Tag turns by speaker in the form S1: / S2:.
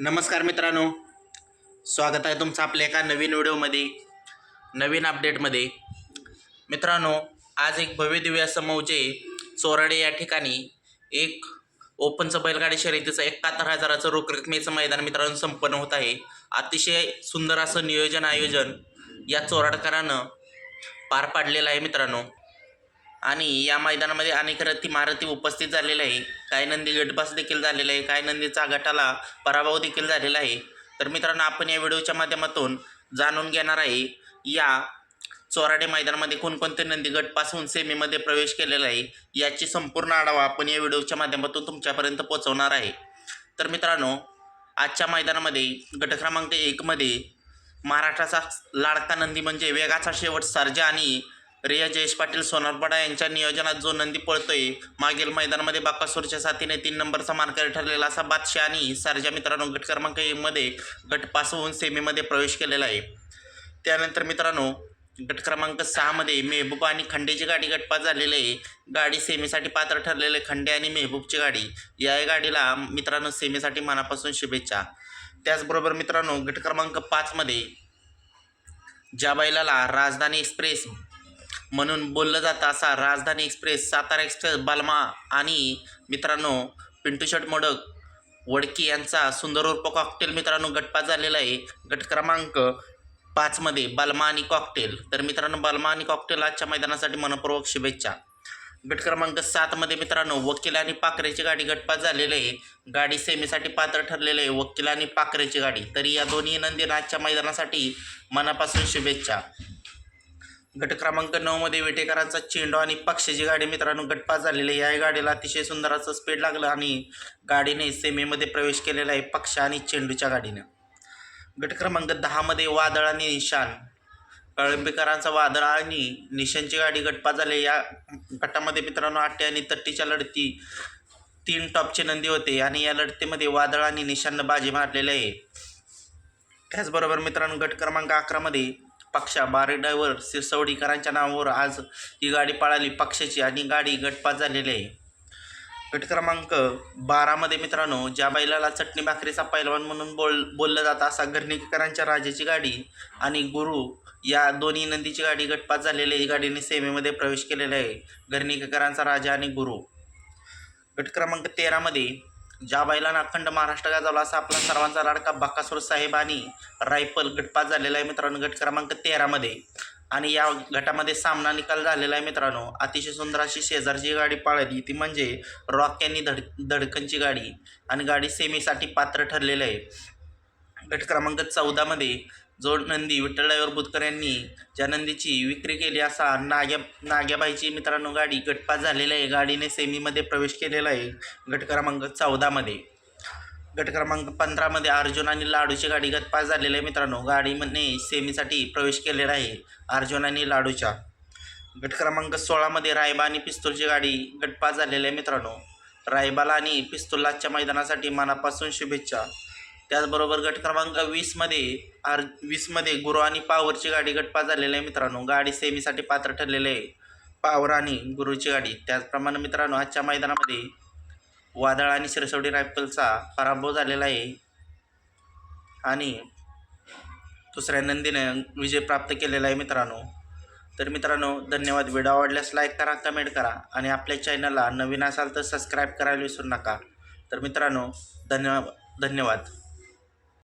S1: नमस्कार मित्रांनो. स्वागत आहे तुमचं आपल्या एका नवीन व्हिडिओमध्ये नवीन अपडेटमध्ये. मित्रांनो आज एक भव्य दिव्य असं मौजे चोराडे या ठिकाणी एक ओपनचं बैलगाडी शर्यतीचं एकाहत्तर हजाराचं रोख रकमेचं मैदान मित्रांनो संपन्न होत आहे. अतिशय सुंदर असं नियोजन आयोजन या चोराडकरानं पार पाडलेलं आहे मित्रांनो. आणि या मैदानामध्ये अनेक रथी महारथी उपस्थित झालेले आहे. काही नंदी गटपास देखील झालेला आहे. काही नंदीचा गटाला पराभव देखील झालेला आहे. तर मित्रांनो आपण या व्हिडिओच्या माध्यमातून जाणून घेणार आहे या चोराडे मैदानामध्ये कोणकोणते नंदी गटपासून सेमीमध्ये प्रवेश केलेला आहे याची संपूर्ण आढावा आपण या व्हिडिओच्या माध्यमातून तुमच्यापर्यंत पोहोचवणार आहे. तर मित्रांनो आजच्या मैदानामध्ये गट क्रमांक एकमध्ये महाराष्ट्राचा लाडका नंदी म्हणजे वेगाचा शेवट सर्जा आणि रिया जयेश पाटील सोनारपाडा यांच्या नियोजनात जो नंदी पळतोय मागील मैदानामध्ये बाकासूरच्या साथीने तीन नंबरचा मानकरी ठरलेला असा बादशाह आणि सारजा मित्रांनो गट क्रमांक एमध्ये गट पास होऊन सेमीमध्ये प्रवेश केलेला आहे. त्यानंतर मित्रांनो गट क्रमांक सहामध्ये मेहबूब आणि खंडेची गाडी गटपास झालेली आहे. गाडी सेमीसाठी पात्र ठरलेले खंडे आणि मेहबूबची गाडी. या गाडीला मित्रांनो सेमीसाठी मनापासून शुभेच्छा. त्याचबरोबर मित्रांनो गट क्रमांक पाचमध्ये ज्या बैलाला राजधानी एक्सप्रेस म्हणून बोललं जातं असा राजधानी एक्सप्रेस सातारा एक्सप्रेस बालमा आणि मित्रांनो पिंटू शर्ट मोडक वडकी यांचा सुंदर उर्फ कॉकटेल मित्रांनो गटपात झालेला आहे. गट क्रमांक पाचमध्ये बालमा आणि कॉकटेल तर मित्रांनो बालमा आणि कॉकटेल आजच्या मैदानासाठी मनपूर्वक शुभेच्छा. गट क्रमांक सातमध्ये मित्रांनो वकील आणि पाखरेची गाडी गटपास झालेली आहे. गाडी सेमीसाठी पात्र ठरलेलं आहे. वकील आणि पाखरेची गाडी. तरी या दोन्ही नंदींना आजच्या मैदानासाठी मनापासून शुभेच्छा. गट क्रमांक नऊमध्ये वेटेकरांचा चेंडू आणि पक्षाची गाडी मित्रांनो गटपास झालेली आहे. या गाडीला अतिशय सुंदर असं स्पीड लागलं आणि गाडीने सेमीमध्ये प्रवेश केलेला आहे पक्ष आणि चेंडूच्या गाडीनं. गट क्रमांक दहामध्ये वादळ आणि निशान. कळंबीकरांचा वादळ आणि निशांची गाडी गटपास झाली. या गटामध्ये मित्रांनो आट्टे आणि तट्टीच्या लढती तीन टॉपचे नंदी होते आणि या लढतीमध्ये वादळ आणि निशांनं बाजी मारलेली आहे. त्याचबरोबर मित्रांनो गट क्रमांक अकरामध्ये पक्षा बारी ड्रायव्हर सिरसवडीकरांच्या नावावर आज ही गाडी पळाली पक्षाची आणि गाडी गटपास झालेली आहे. गट क्रमांक बारामध्ये मित्रांनो ज्या बैलाला चटणी भाकरीचा पैलवान म्हणून बोल बोललं जातं असा घरणीकरांच्या राजाची गाडी आणि गुरु या दोन्ही नंदीची गाडी गटपास झालेली आहे. गाडीने सेमीमध्ये प्रवेश केलेला आहे. घरणीकरांचा राजा आणि गुरु. गट क्रमांक तेरामध्ये ज्या बैलांना अखंड महाराष्ट्र गाजवला असा आपला सर्वांचा लाडका बकासूर साहेब आणि रायफल गटपास झालेला आहे मित्रांनो गट क्रमांक तेरामध्ये आणि या गटामध्ये सामना निकाल झालेला आहे मित्रांनो. अतिशय सुंदर अशी शेजारची गाडी पाळली. ती म्हणजे रॉक यांनी धड धडकनची गाडी. आणि गाडी सेमीसाठी पात्र ठरलेलं आहे. गट क्रमांक चौदामध्ये जो नंदी विठ्ठलरायवर बुधकर यांनी ज्या नंदीची विक्री केली असा नाग्या नाग्याबाईची मित्रांनो गाडी गटपास झालेली आहे. गाडीने सेमीमध्ये प्रवेश केलेला आहे गट क्रमांक चौदामध्ये गट क्रमांक पंधरामध्ये अर्जुन आणि लाडूची गाडी गटपास झालेली आहे मित्रांनो. गाडीमध्ये सेमीसाठी प्रवेश केलेला आहे अर्जुन आणि लाडूच्या. गट क्रमांक सोळामध्ये रायबा आणि पिस्तूलची गाडी गटपास झालेली आहे मित्रांनो. रायबाला आणि पिस्तुलाच्या मैदानासाठी मनापासून शुभेच्छा. त्याचबरोबर गट क्रमांक वीसमध्ये आर वीसमध्ये गुरु आणि पावरची गाडी गटपास झालेली आहे मित्रांनो. गाडी सेमीसाठी पात्र ठरलेली आहे. पावर आणि गुरुची गाडी. त्याचप्रमाणे मित्रांनो आजच्या मैदानामध्ये वादळ आणि शिरसवडी रायफलचा पराभव झालेला आहे. आणि दुसऱ्या नंदीने विजय प्राप्त केलेला आहे मित्रांनो. तर मित्रांनो धन्यवाद. व्हिडिओ आवडल्यास लाईक करा कमेंट करा आणि आपल्या चॅनलला नवीन असाल तर सबस्क्राईब करायला विसरू नका. तर मित्रांनो धन्यवाद. धन्यवाद.